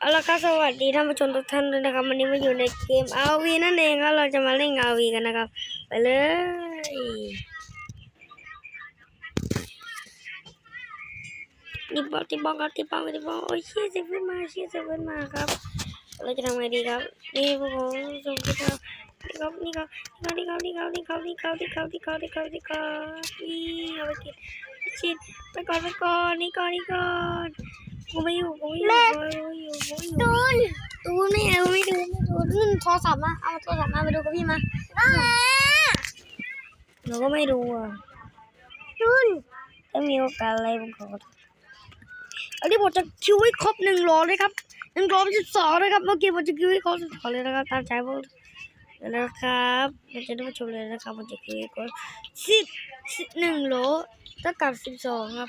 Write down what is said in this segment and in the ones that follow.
เอาละครับสวัสดีท่านผู้ชมทุกท่านด้วยนะครับวันนี้มาอยู่ในเกม RV นั่นเองครับเราจะมาเล่น RV กันนะครับ ไปเลยตีบอลตีบอลครับตีบอลตีบอลโอ้ยเชี่ยเซเว่นมาเชี่ยเซเว่นมาครับ เราจะทำไงดีครับนี่พวกผมส่งไปครับนี่ครับนี่ครับนี่ครับนี่ครับนี่ครับนี่ครับนี่ครับนี่ครับนี่ครับนี่ครับนี่เอาไปกินไปกินไปก่อนไปก่อนนี่ก่อนนี่ก่อน กูไม่อยู่กูไม่อยู่กูไม่อยู่กูไม่อยู่ตูนดูไม่เอาไม่ดูไม่ดูนู่นโทรศัพท์มาเอาโทรศัพท์มาไปดูกับพี่มาหนูก็ไม่ดูอะตูนถ้ามีโอกาสอะไรผมขออันนี้ผมจะคิวให้ครบหนึ่งโหลเลยครับหนึ่งโหลเป็นสิบสองเลยครับเมื่อกี้ผมจะคิวให้ครบสิบสองเลยนะครับตามใจผมเลยนะครับเราจะได้มาชมเลยนะครับผมจะคิวให้ครบสิบสิบหนึ่งโหลเท่ากับสิบสองครับ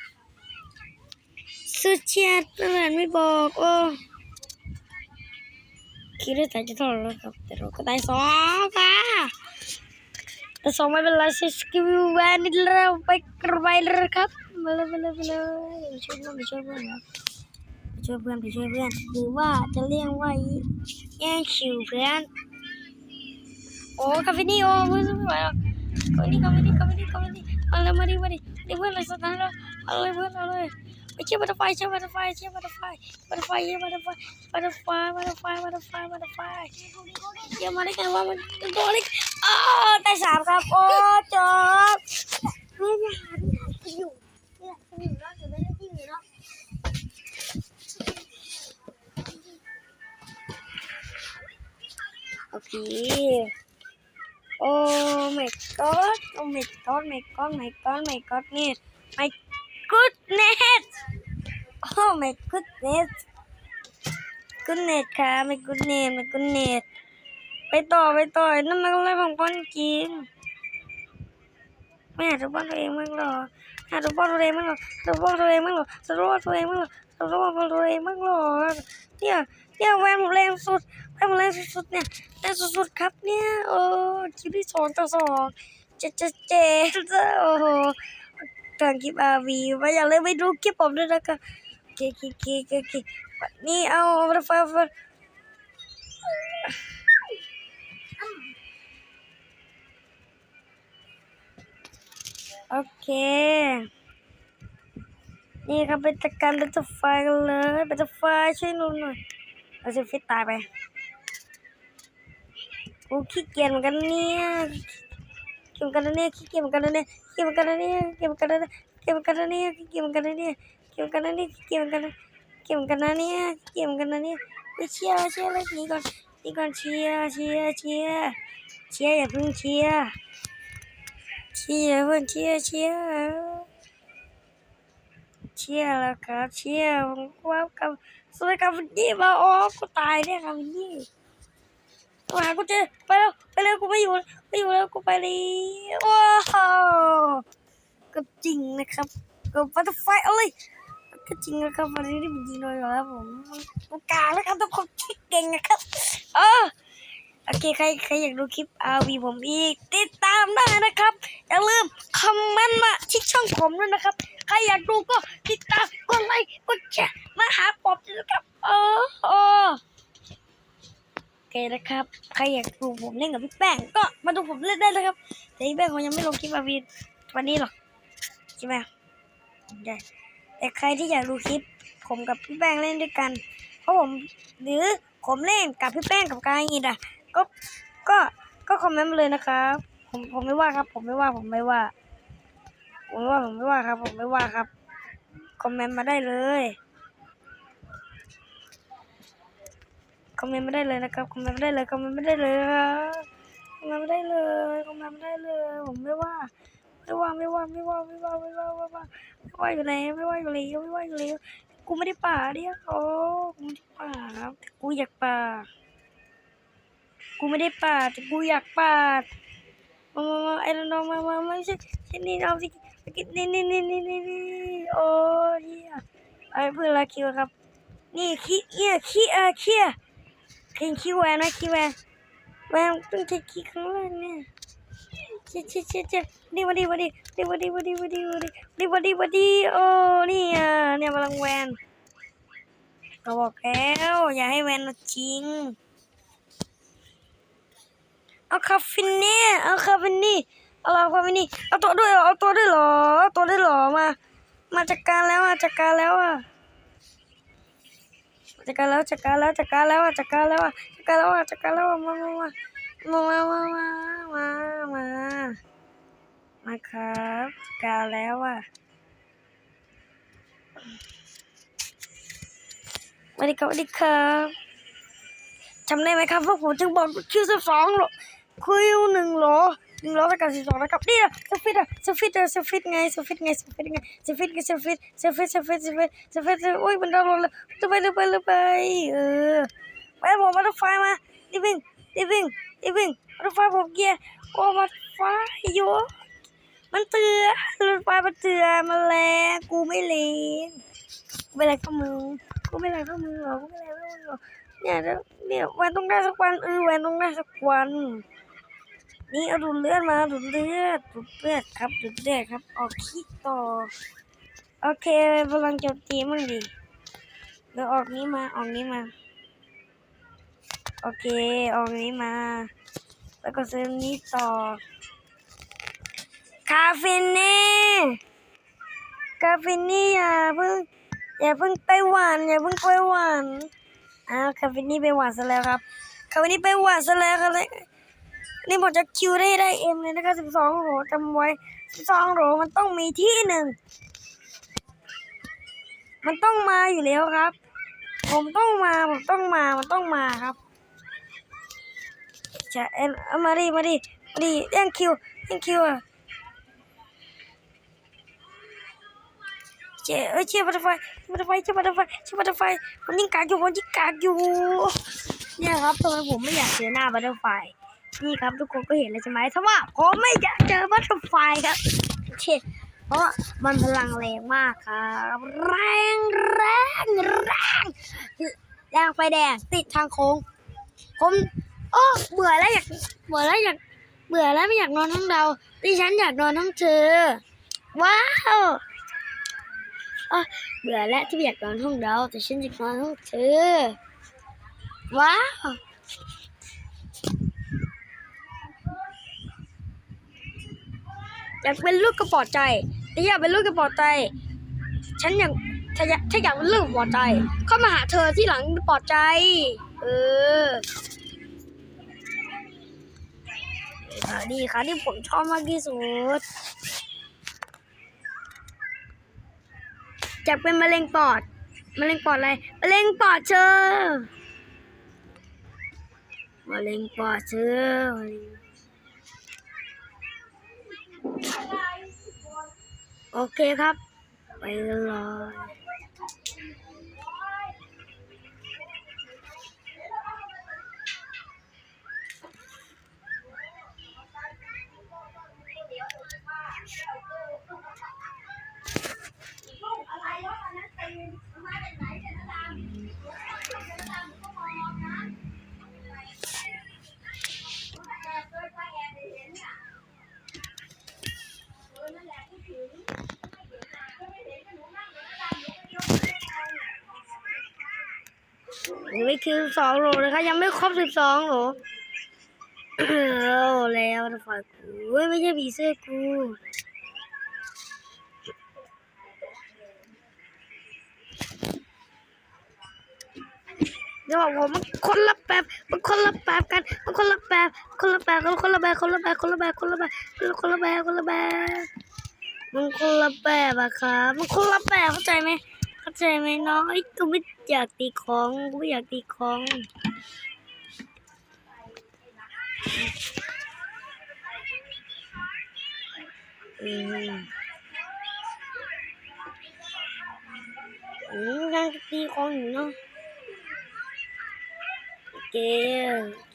สุดเชียดเป็นแหลับไม่บอกโอ้คิดว่าแต่จะเท่าไรแล้วครับแต่เราก็ได้สองค่ะแต่สองไม่เป็นไรใช้สกิลแวนนี่เราไปกระบายเลยครับมาเลยมาเลยมาเลยไปช่วยเพื่อนไปช่วยเพื่อนครับไปช่วยเพื่อนไปช่วยเพื่อนหรือว่าจะเรียกว่าแย่งชิวเพื่อนโอ้คาเฟนี่โอ้ไม่ไหวหรอกคาเฟนี่คาเฟนี่คาเฟนี่คาเฟนี่มาเลยมาดิมาดิดิเพื่อนเลยสตาร์ทแล้วเอาเลยเพื่อนเอาเลย เชื่อบัตเตอร์ไฟเชื่อบัตเตอร์ไฟเชื่อบัตเตอร์ไฟบัตเตอร์ไฟเชื่อบัตเตอร์ไฟบัตเตอร์ไฟบัตเตอร์ไฟบัตเตอร์ไฟบัตเตอร์ไฟเชื่อมาได้ไงว่ามันเป็นตัวเล็กอ้าวได้สามครับโอ้จบไม่ได้หาที่อยู่เนี่ยอยู่แล้วอยู่ไม่ได้ที่อยู่แล้วโอเคโอ้ my god โอ้ my god my god my god my god นี่ my goodness โอ้ my goodness goodness ค่ะ my goodness my goodness ไปต่อไปต่อนั่นมันอะไรของป้อนกินไม่หาทุกป้อนตัวเองมั้งหรอหาทุกป้อนตัวเองมั้งหรอหาทุกป้อนตัวเองมั้งหรอสรุปตัวเองมั้งหรอสรุปตัวเองมั้งหรอเนี่ยเนี่ยแวนผมแรงสุดแวนผมแรงสุดๆเนี่ยแรงสุดๆครับเนี่ยโอ้คิวที่สองต่อสองเจ็ดเจ็ดเจ็ดโอ้โห ทางคลิปอาวีมาอย่าลืมไปดูคลิปผมด้วยนะครับเคโอเคโอเคเควันนี้เอาไฟไฟโอเค นี่ครับเป็นจัดการร์ไฟกันเลยร์ไฟช่วยหนูหน่อยเราจะฟิตตายไป กูขี้เกียจเหมือนกันเนี่ย เกมือนกันนะเนี่ยเกมือนกันนะเนี่ยเกมือนกันนะเนี่ยเกมือนกันนะเนี่ยเกมือนกันนะเนี่ยเกมือนกันนะเนี่ยเกมือนกันนะเนี่ยเกมือนกันนะเกมือนกันนะเนี่ยเกมือนกันนะเนี่ยไปเชียร์เชียร์เลยนี่ก่อนนี่ก่อนเชียร์เชียร์เชียร์เชียร์อย่าเพิ่งเชียร์เชียร์เพื่อนเชียร์เชียร์เชียร์แล้วครับเชียร์ผมว่ากับสวยกับวันนี้มาโอ้กูตายเนี่ยครับวันนี้ หากูเจอไปแล้วไปแล้วกูไม่อยู่ไม่อยู่แล้วกูไปเลยว้าวก็จริงนะครับก็บัตเตอร์ไฟเอาเลยก็จริงนะครับวันนี้ได้เป็นจริงเลยแล้วผมมันกางแล้วครับต้องคนที่เก่งนะครับเออโอเคใครใครอยากดูคลิป RV ผมอีก ติดตามได้นะครับอย่าลืมคอมเมนต์มาที่ช่องผมด้วยนะครับ ใครอยากดูก็ติดตามกดไลค์กดแชร์มาหาผมด้วยนะครับโอ้โหโอ เคนะครับใครอยากดูผมเล่นกับพี่แป้งก็มาดูผมเล่นได้เลยครับ แต่พี่แป้งผมยังไม่ลงคลิป RV วันนี้หรอกใช่ไหมได้แต่ใครที่อยากดูคลิป ผมกับพี่แป้งเล่นด้วยกัน เพราะผมหรือผมเล่นกับพี่แป้งกับกายอีดอะก็ก็ก็คอมเมนต์มาเลยนะครับผมผมไม่ว่าครับ ผมไม่ว่าผมไม่ว่า ผมไม่ว่าผมไม่ว่าครับ ผมไม่ว่าครับคอมเมนต์มาได้เลย คอมเมนต์ไมาได้เลยนะครับคอมเมนต์ไมาได้เลยคอมเมนต์ไมาได้เลยครับคอมเมนต์ไมาได้เลยคอมเมนต์ไมาได้เลยผมไม่ว่าไม่ว่าไม่ว่าไม่ว่าไม่ว่าไม่ว่าไม่ว่าไม่ว่าอยู่แล้วไม่ว่าอยู่แล้วไม่ว่าอยู่แล้วกูไม่ได้ป่าเดียวโอ้กูไม่ได้ป่าครับแต่กูอยากป่ากูไม่ได้ป่าแต่กูอยากป่ามามามาไอ้น้องมามามาไม่ใช่ใช่นี่เอาสินี่นี่นี่นี่นี่นี่โอ้ยไอ้เพื่อนรักคิวครับนี่ขี้เนี่ยขี้เออขี้อะขี้ขี้แวนนะขี้แวนแวนต้องใช้ขี้ข้างล่างเนี่ยเจ๊เจ๊เจ๊เจ๊นี่มาดีมาดีนี่มาดีมาดีมาดีมาดีนี่มาดีมาดีโอ้นี่อะเนี่ยพลังแวนก็บอกแล้วอย่าให้แวนมาจริงเอาคาฟินเนี่เอาคาฟินนี่เอาเราคาฟินนี่เอาตัวด้วยเหรอเอาตัวด้วยเหรอเอาตัวด้วยเหรอมา มาจัดการแล้วอะจัดการแล้วอะ จัดการแล้วจัดการแล้วจัดการแล้วอะจัดการแล้วอะจัดการแล้วอะจัดการแล้วอะมามามามามามามามามาครับจัดการแล้วอะสวัสดีครับสวัสดีครับจำได้ไหมครับพวกผมถึงบอกคิวสิบสองหรอคิวหนึ่งหรอ หนึ่งร้อยกับสิบสองนะครับนี่นะสฟิตอะสฟิตอะสฟิตไงสฟิตไงสฟิตไงสฟิตไงสฟิตสฟิตสฟิตสฟิตสฟิตโอ้ยมันดาวน์โหลดเลยไปเลยไปเลยไปเออไปผมมาดูไฟมาดิวิ่งดิวิ่งดิวิ่งมาดูไฟผมเกียร์โอ้มาไฟอยู่มันเตือนรถไฟมันเตือนมาแล้วกูไม่เลงกูไม่ไรข้อมือกูไม่ไรข้อมือหรอกูไม่ไรข้อมือหรอเนี่ยเดี๋ยวเนี่ยวันต้องได้สักวันเออวันต้องได้สักวัน นี่เอาดูดเลือดมาดูดเลือดดูดเลือดครับดูดเลือดครับออกขี้ต่อโอเคพลังโจมตีมั่งดิเดี๋ยวออกนี้มาออกนี้มาโอเคออกนี้มา แล้วก็ซื้อนี้ต่อคาเฟเน่คาเฟนี่อย่าเพิ่งอย่าเพิ่งไปหวานอย่าเพิ่งไปหวานอ้าวคาเฟนี่ไปหวานซะแล้วครับคาเฟนี่ไปหวานซะแล้วครับ นี่ผมจะคิวได้ได้เอ็มเลยนะครับสิบสองโหลจำไว้สิบสองโหลมันต้องมีที่หนึ่ง มันต้องมาอยู่แล้วครับ ผมต้องมาผมต้องมามันต้องมาครับจะเอ็นเอามาดิมาดิมาดิเล่นคิวเล่นคิวอะเจ๊เอ้ยเจ๊บัตรไฟเจ๊บัตรไฟเจ๊บัตรไฟเจ๊บัตรไฟผมยิงกากอยู่ผมยิงกากอยู่เนี่ยครับทำไมผมไม่อยากเจอหน้าบัตรไฟ นี่ครับทุกคนก็เห็นแล้วใช่ไหมถ้าว่าผมไม่อยากเจอบัตเตอร์ไฟครับเช่เพราะมันพลังแรงมากครับแรงแรงแรงแรงไฟแดงติดทางโค้งผมโอ้เบื่อแล้วอยากเบื่อแล้วอยากเบื่อแล้วไม่อยากนอนห้องเราดิฉันอยากนอนห้องเธอ ว้าวเบื่อแล้วที่อยากนอนห้องเราแต่ฉันอยากนอนห้องเธอ ว้าว อยากเป็นลูกกระปอดใจแต่อยากเป็นลูกกระปอดใจ ฉันอยากถ้าอยากถ้าอยากเป็นลูกกระปอดใจ เข้ามาหาเธอที่หลังกระปอดใจ เออนี่ค่ะที่ผมชอบมากที่สุดอยากเป็นมะเร็งปอดมะเร็งปอดอะไรมะเร็งปอดเชอมะเร็งปอดเชอมะเร็ง โอเคครับ ไปเลย ยังไม่คือสองโลนะคะยังไม่ครบสิบสองโลเอาแล้วนะฝ่ายกูไม่ใช่ผีเสื้อกูเดี๋ยวบอกผมมันคนละแบบมันคนละแบบกันมันคนละแบบคนละแบบคนละแบบคนละแบบคนละแบบคนละแบบคนละแบบคนละแบบมันคนละแบบอะครับมันคนละแบบเข้าใจไหม เข้าใจไหมน้องไอ้ยกูไม่อยากตีของกูไม่อยากตีของอืมอืมยังตีของอยู่เนาะ โอเค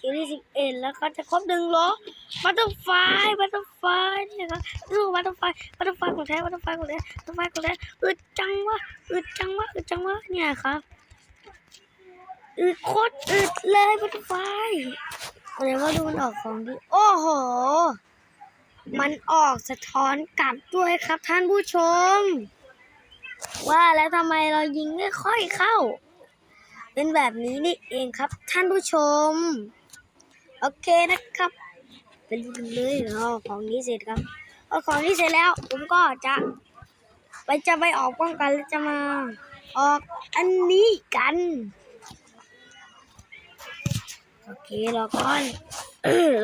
คิวที่สิบเอ็ดแล้วก็จะครบหนึ่งล้อบัตเตอร์ไฟบัตเตอร์ไฟนี่ครับดูบัตเตอร์ไฟบัตเตอร์ไฟของแท้บัตเตอร์ไฟของแท้บัตเตอร์ไฟของแท้อึดจังวะอึดจังวะอึดจังวะเนี่ยครับอึดโคตรอึดเลยบัตเตอร์ไฟเดี๋ยวว่าดูมันออกของดีโอ้โห มันออกสะท้อนกลับด้วยครับท่านผู้ชม ว่าแล้วทำไมเรายิงไม่ค่อยเข้า เป็นแบบนี้นี่เองครับ ท่านผู้ชม โอเคนะครับ เป็นเลยเราของนี้เสร็จครับเอาของนี้เสร็จแล้ว ผมก็จะ ไปจะไปออกป้องกันแล้วจะมา ออกอันนี้กัน โอเครอก่อน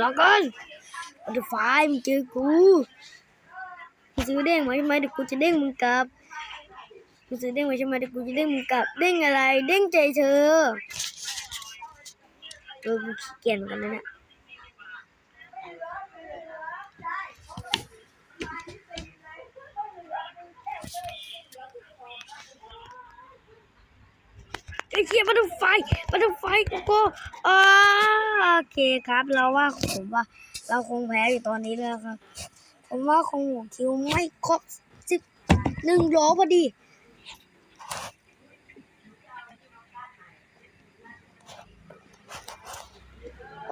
รอก่อนอัลไฟมึงเจอกูมึงซื้อเด้งมาใช่ไหมเดี๋ยวกูจะเด้งมึงกลับ มึงซื้อเด้งมาใช่ไหมเดี๋ยวกูจะเด้งมึงกลับเด้งอะไร เด้งใจเธอเออกูขี้เกียจเหมือนกันนะเนี่ยไอ้เชี่ยบัตเตอร์ไฟบัตเตอร์ไฟกูก็อ่าโอเคครับ เราว่าผมว่า เราคงแพ้อยู่ตอนนี้แล้วครับ ผมว่าคงหัวคิวไม่ครบสิบหนึ่งโลพอดี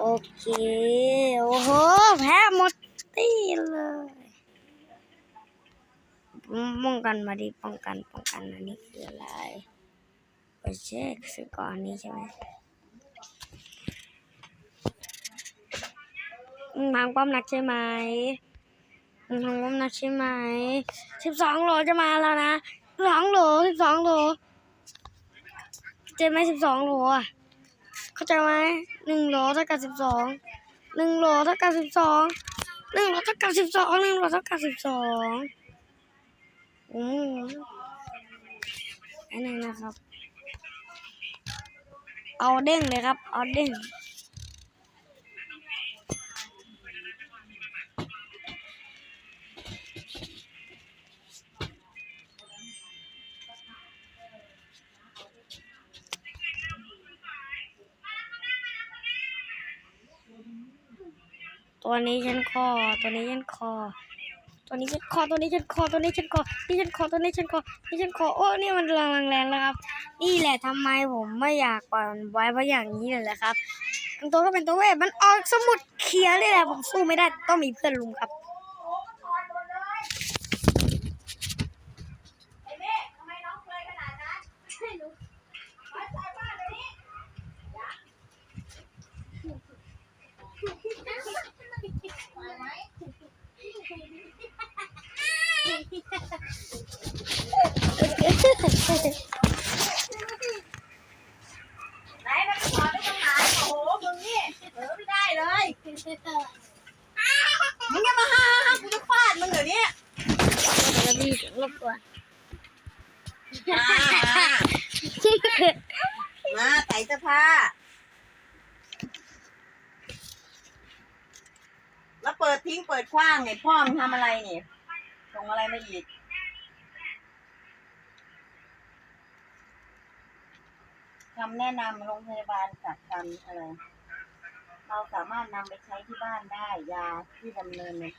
โอเค โอ้โห แพ้หมดตีเลยป้องกันมาดิป้องกันป้องกันอันนี้คืออะไรไปเช็คซื้อก่อนนี้ใช่ไหมมึงพังป้อมหนักใช่ไหมมึงพังป้อมหนักใช่ไหมสิบสองโลจะมาแล้วนะสองโลสิบสองโลเจ็บไหมสิบสองโลอะ เข้าใจไหมหนึ่งล้อเท่ากับสิบสองหนึ่งล้อเท่ากับสิบสองหนึ่งล้อเท่ากับสิบสองหนึ่งล้อเท่ากับสิบสองอืมอันนี้นะครับ เอาเด้งเลยครับ เอาเด้ง ตัวนี้ฉันคอ ตัวนี้ฉันคอ ตัวนี้ฉันคอ ตัวนี้ฉันคอ ตัวนี้ฉันคอ นี่ฉันคอ ตัวนี้ฉันคอ นี่ฉันคอ โอ้นี่มันรังแรงแล้วครับ นี่แหละทำไมผมไม่อยากปล่อยมันไว้เพราะอย่างนี้เลยแหละครับตัวก็เป็นตัวเวทมันออกสมุดเขียวเลยแหละผมสู้ไม่ได้ต้องมีเพื่อนลุมครับไหนมันขอได้ตรงไหนโอ้โหมึงนี่เออไม่ได้เลยมึงอย่ามาห้าห้ากูจะฟาดมึงเดี๋ยวนี้แล้วมีเสียงรบกวนมามาใส่เสื้อผ้า แล้วเปิดทิ้งเปิดคว้างไงพ่อมทำอะไรนี่ส่งอะไรมาอีกคำแนะนำโรงพยาบาลจากคำอะไร เราสามารถนำไปใช้ที่บ้านได้ยาที่ดำเนินเนี่ย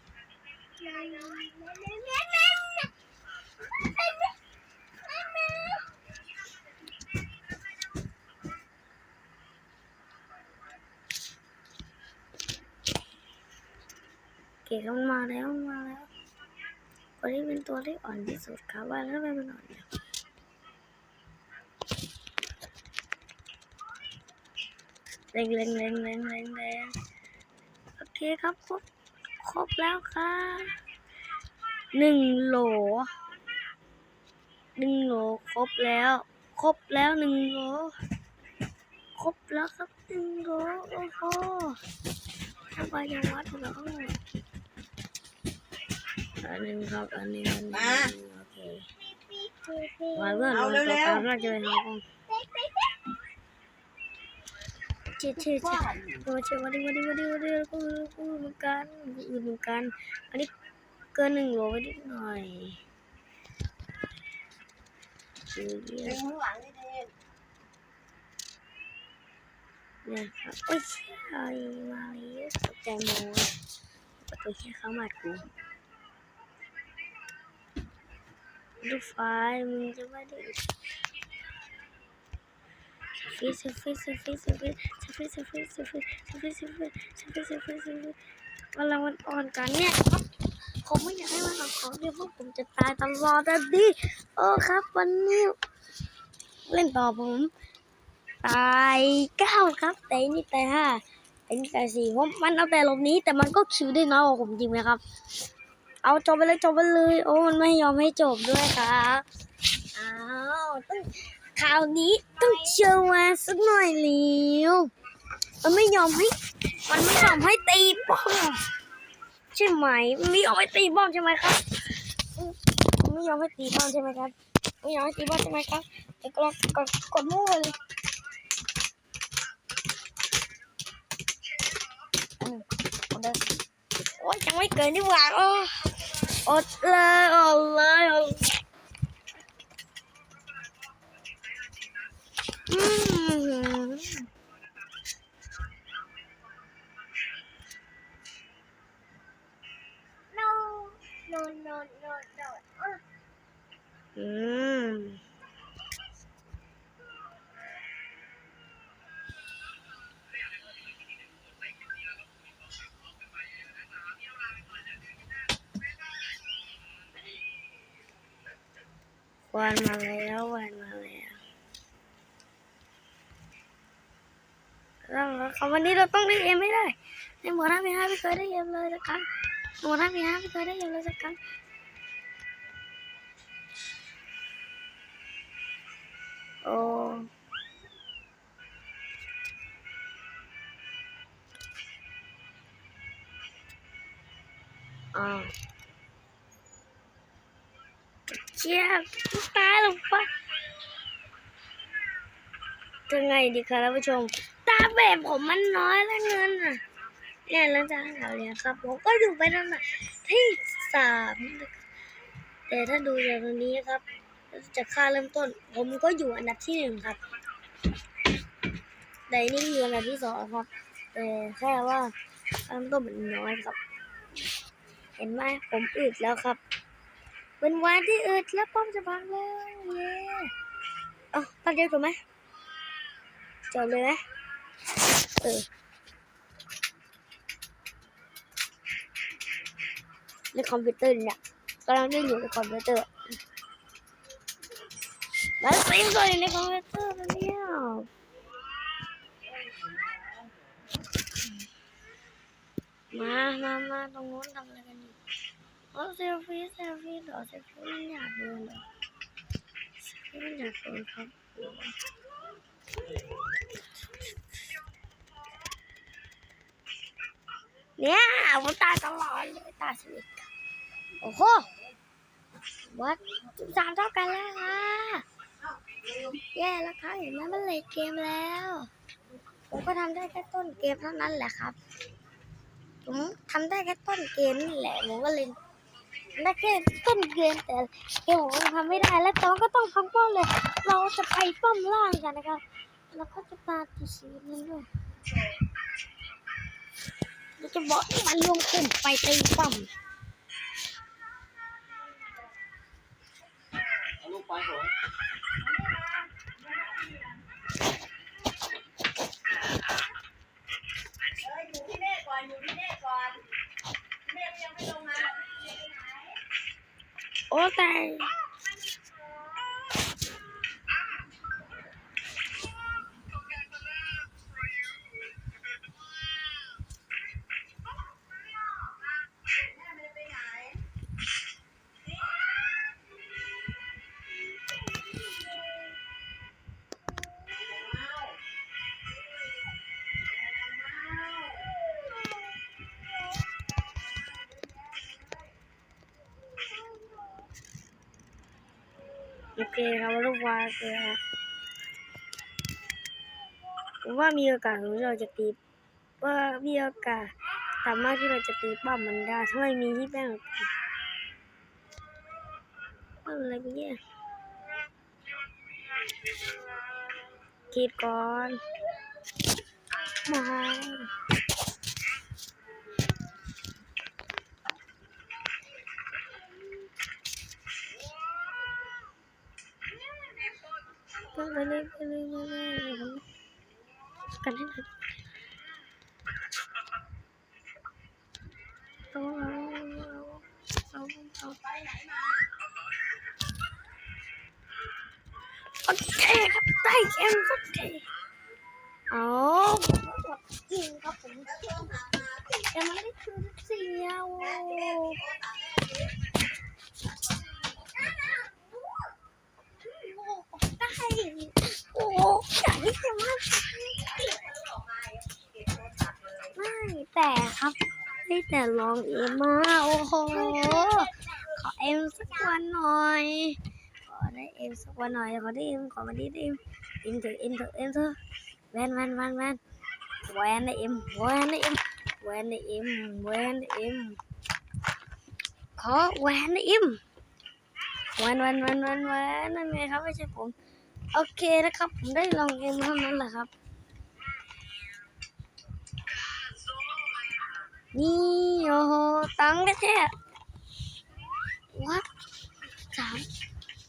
เก๋มันมาแล้วมาแล้วตัวนี้เป็นตัวที่อ่อนที่สุดครับว่าแล้วทำไมมันอ่อนเนี่ยเร่งเร่งเร่งเร่งเร่งเร่งโอเคครับครบครบแล้วค่ะหนึ่งโหลหนึ่งโหลครบแล้ว ครบแล้วหนึ่งโหลครบแล้วครับหนึ่งโหลโอ้โหทำไมยังวัดเหรอ อันหนึงครับอันนี้อันนี้โอเคมาเพื่อนเอาเร็วๆตามเราจะไปหาของเชี่ยเชี่ยเชี่ยโอ้เชี่ยมาดิมาดิมาดิมาดิกูกูเหมือนกันกูอื่นเหมือนกันอันนี้เกินหนึ่งโลไปนิดหน่อยคือเยี่ยดึมงข้างหลังนี่เองเนี่ยครับโอ้ยเชี่ยมาเลยตกใจหมดประตูแค่เข้ามากู ดูไฟมึงจะไม่ได้ฟิสฟิสฟิสฟิสฟิสฟิสฟิสฟิสฟิสฟิสฟิสฟิสฟิสฟิสวันละวันอ่อนกันเนี่ยผมไม่อยากให้มันออกของเดี๋ยวพวกผมจะตายตลอดแต่ดีโอ้ครับวันนี้เล่นต่อผม ตายเก้าครับแต่อันนี่ตายห้าอันนี้ตายสี่ผมมันเอาแต่หลบหนี้แต่มันก็คิวได้น้อยกว่าผมจริงไหมครับ เอาจบไปเลยจบไปเลย โอ้มันไม่ยอมให้จบด้วยครับอ้าวต้องคราวนี้ต้องเชิญมาสักหน่อยเร็วมันไม่ยอมให้มันไม่ยอมให้ตีป้อมใช่ไหมมันไม่ยอมให้ตีป้อมใช่ไหมครับมันไม่ยอมให้ตีป้อมใช่ไหมครับไม่ยอมให้ตีป้อมใช่ไหมครับเดี๋ยวกดกดกดมั่วเลยอดเลยโอ้ยยังไม่เกินดีกว่าโอ้ Otlar Allah Allah. Hmm. วันมาแล้ววันมาแล้วต้องคำวันนี้เราต้องได้เอ็มไม่ได้ในหมวดห้ามีห้าไม่เคยได้เอ็มเลยสักครั้งหมวดห้ามีห้าไม่เคยได้เอ็มเลยสักครั้งโอ้อ้า เจี๊ยบตายลงไปจะไงดีคะท่านผู้ชม ตาแบบผมมันน้อยแล้วเงินอะเนี่ยหลังจากข่าวเรียครับผมก็อยู่ไปตั้งแต่ที่สามแต่ถ้าดูจากตรงนี้ครับจากค่าเริ่มต้น ผมก็อยู่อันดับที่หนึ่งครับแต่นี่อยู่อันดับที่สองครับ แต่แค่ว่าค่าเริ่มต้นมันน้อยครับ เห็นไหมผมอึดแล้วครับ เป็นวันที่อึดแล้วป้อมจะพังแล้วเย้เอ้าตั้งใจถูกไหมจบเลยไหมเออในคอมพิวเตอร์เนี่ยกำลังเล่นอยู่ในคอมพิวเตอร์แล้วซิงก็อยู่ในคอมพิวเตอร์เนี่ยมามามาตรงนู้นทำอะไรกันอยู่ โอ้เซลฟี่เซลฟี่เดี๋ยวเซลฟี่ไม่อยากดูเลยเซลฟี่ไม่อยากดูครับเนี่ยผมตายตลอดเลยตาสวิตโอ้โหวัดจุดสามเท่ากันแล้วค่ะแย่แล้วครับเห็นไหมมันเลยเกมแล้ว ผมก็ทำได้แค่ต้นเกมเท่านั้นแหละครับ ผมทำได้แค่ต้นเกมนี่แหละผมก็เลย ทำได้แค่ต้นเกมแต่เกมผมทำไม่ได้แล้วตอนก็ต้องพังป้อมเลย เราจะไปป้อมล่างกันนะครับแล้วก็จะตาตีชีวิตนี้ด้วยเราจะบอกให้มันรวมกลุ่มไปตีป้อมเอาลูกไปผมเอออยู่ที่เน่ก่อนอยู่ที่เน่ก่อนเน่ยังไม่ลงมา 我在 โอเคครับลูกวายเลยฮะผมว่ามีโอกาสที่เราจะตีว่ามีโอกาสสามารถที่เราจะตีป้อมมันได้ถ้าไม่มีที่แป้งอะไรกันเนี่ยคิดก่อนมา อเคครับได้เกมสักทีเอาจริงครับผมแต่มันไม่คือเสียว ได้ โอ้อยากที่จะมาไม่แต่ครับไม่แต่ลองเอ็มมาโอ้โหขอเอ็มสักวันหน่อยขอได้เอ็มสักวันหน่อยขอได้เอ็มขอมาดีได้เอ็มเอ็มเถอะเอ็มเถอะเอ็มเถอะแวนแวนแวนแวนแวนได้เอ็มแวนได้เอ็มแวนได้เอ็มแวนได้เอ็มขอแวนได้เอ็มแวนแวนแวนแวนแวนนั่นไงครับไม่ใช่ผม โอเคนะครับ ผมได้ลองเอ็มเท่านั้นแหละครับ นี่โอ้โหตังค์แท้วัดสาม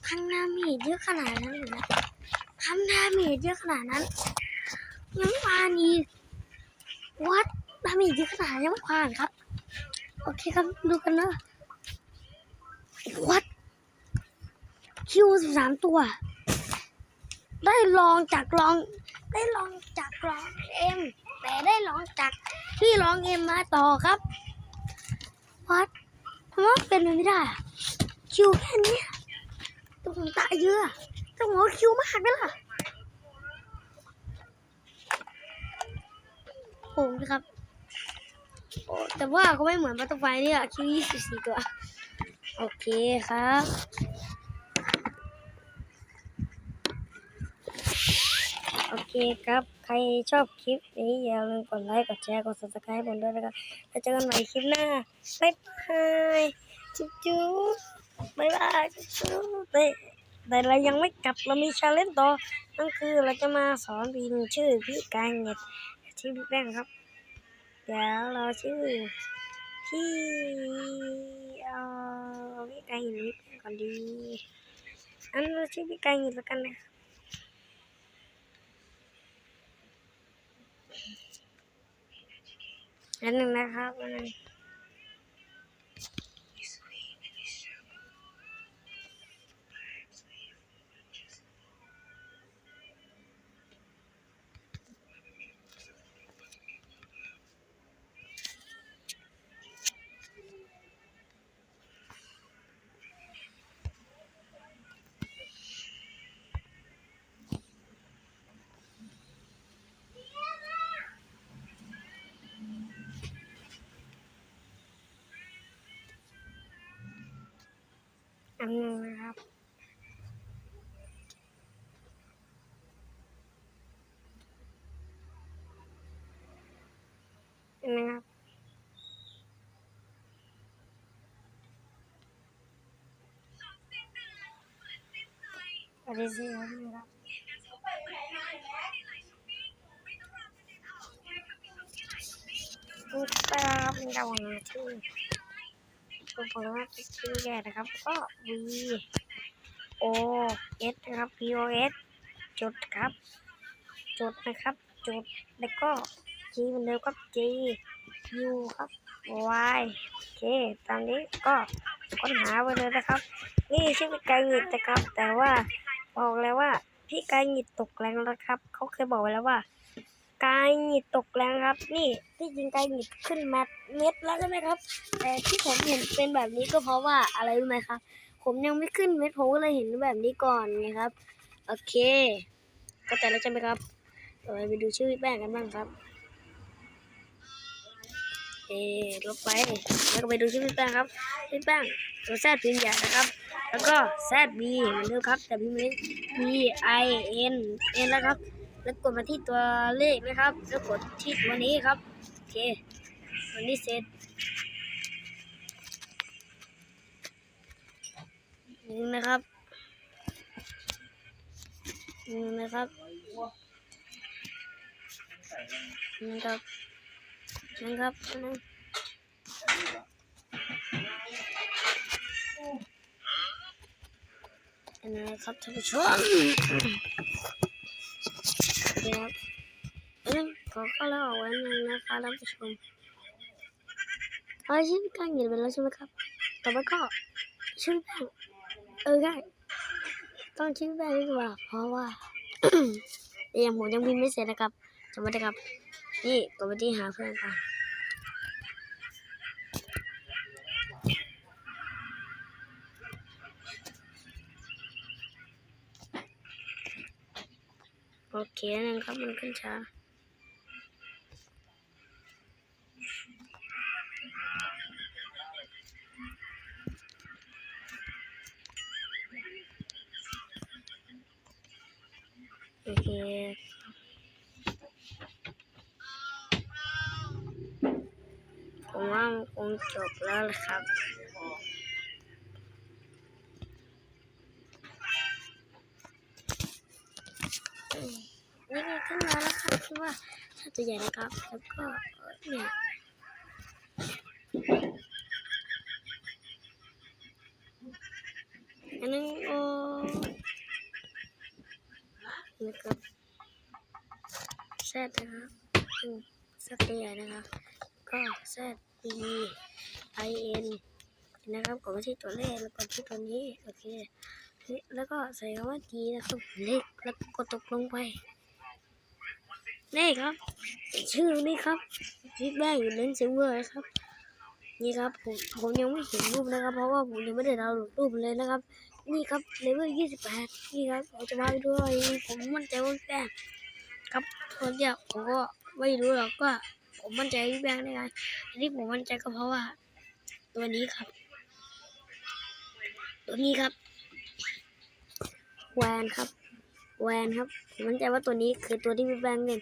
พันดาเมจเยอะขนาดนั้นเลยนะทำดาเมจเยอะขนาดนั้น ยังไม่ผ่านอีกวัดดาเมจเยอะขนาดยังไม่ผ่านครับ โอเคครับดูกันนะวัดคิวสิบสามตัว ได้ลองจากลอง ได้ลองจากลองเอ็มแต่ได้ลองจากที่ลองเอ็มมาต่อครับวัดทำไมเป็นไปไม่ได้คิวแค่นี้ตัวผมตาเยอะต้องบอกว่าคิวมากเลยล่ะผมนะครับโอ้แต่ว่าเขาไม่เหมือนบัตเตอร์ไฟเนี่ยคิวยี่สิบสี่ตัว โอเคครับ โอเคครับ ใครชอบคลิปนี้อย่าลืมกดไลค์กดแชร์กด subscribe ผมด้วยนะครับแล้วเจอกันใหม่คลิปหน้าบ๊ายบายจุ๊บจุ๊บบ๊ายบายจุ๊บจุ๊บแต่แต่เรายังไม่กลับเรามีชาเลนจ์ต่อนั่นคือเราจะมาสอนพิมพ์ชื่อพี่กายเน็ตชื่อพี่แป้งครับ เดี๋ยวเราชื่อพี่เอาพี่กายเน็ตก่อนดีอันเราชื่อพี่กายเน็ตแล้วกันนะ อันหนึ่งนะครับ อันนึ่งอันหนึ่งนะครับอันหนึ่งครับปฏิเสธครับคุณตาเป็นดาวนาที่ ตัวผลไม้ชื่อแย่นะครับ ก็ V O S นะครับ P O S จุดครับ จุดนะครับจุดแล้วก็ G เหมือนเดิมครับ G U ครับ Y โอเคตามนี้ก็ค้นหาไปเลยนะครับ นี่ชื่อพี่ไก่หงิดนะครับ แต่ว่าบอกแล้วว่าพี่ไก่หงิดตกแรงแล้วครับ เขาเคยบอกไว้แล้วว่า ไก่หงิดตกแรงครับ นี่ที่จริงไก่หงิดขึ้นมทเม็ดแล้วใช่ไหมครับ แต่ที่ผมเห็นเป็นแบบนี้ก็เพราะว่าอะไรรู้ไหมครับ ผมยังไม่ขึ้นเม็ดผมก็เลยเห็นแบบนี้ก่อนไงครับ โอเคก็แต่แล้วใช่ไหมครับต่อไปไปดูชื่อพี่แป้งกันบ้างครับ เอลบไปแล้วก็ไปดูชื่อพี่แป้งครับพี่แป้งตัวแซดพิมพ์ใหญ่นะครับ แล้วก็แซดบีเหมือนเดิมครับ แต่พิมพ์เล็ก B I N N แล้วครับ แล้วกดมาที่ตัวเลขนะครับ แล้วกดที่ตัวนี้ครับ โอเคตัวนี้เสร็จหนึ่งนะครับหนึ่งนะครับนะครับนะครับนะอันนี้ครับท่านผู้ชม ครับเอันนี้ขอเล่าเอาไว้หนึงนะคะท่านผู้ชมเอาชื่อกังอยู่ไปแล้วใช่ไหมครับต่อไปก็ชื่อแป้งเออได้ต้องชื่อแป้งดีกว่า เพราะว่าแต่ยังผมยังพินไม่เสร็จนะครับจำไว้นะครับ นี่กดไปที่หาเพื่อนกัน โอเคนะครับมันขึ้นช้าโอเค ผมว่ามันคงจบแล้วล่ะครับ นี่ไงขึ้นมาแล้วครับคือว่าถ้า ตัวใหญ่นะครับ แล้วก็เนี่ยอันนึงโอ้นะครับแซดนะครับอืมแซดตัวใหญ่นะครับ ก็ Z E I N นะครับกดไปที่ตัวเลขแล้วกดที่ตัวนี้ โอเค แล้วก็ใส่คำว่า G นะครับเลขแล้วก็กดตกลงไป นี่ครับ ชื่อนี่ครับฟิดแบ็กอยู่เลนเซเวอร์นะครับ นี่ครับผมผมยังไม่เห็นรูปนะครับ เพราะว่าผมยังไม่ได้ดาวน์โหลดรูปเลยนะครับ นี่ครับเลเวลยี่สิบแปดนี่ครับผมจะมาไปด้วยผมมั่นใจว่าแป้งครับคนเดียวผมก็ไม่รู้หรอกว่าผมมั่นใจพี่แบงได้ไงอันที่ผมมั่นใจก็เพราะว่า ตัวนี้ครับ ตัวนี้ครับแวนครับแวนครับ ผมมั่นใจว่าตัวนี้คือตัวที่พี่แบงเล่น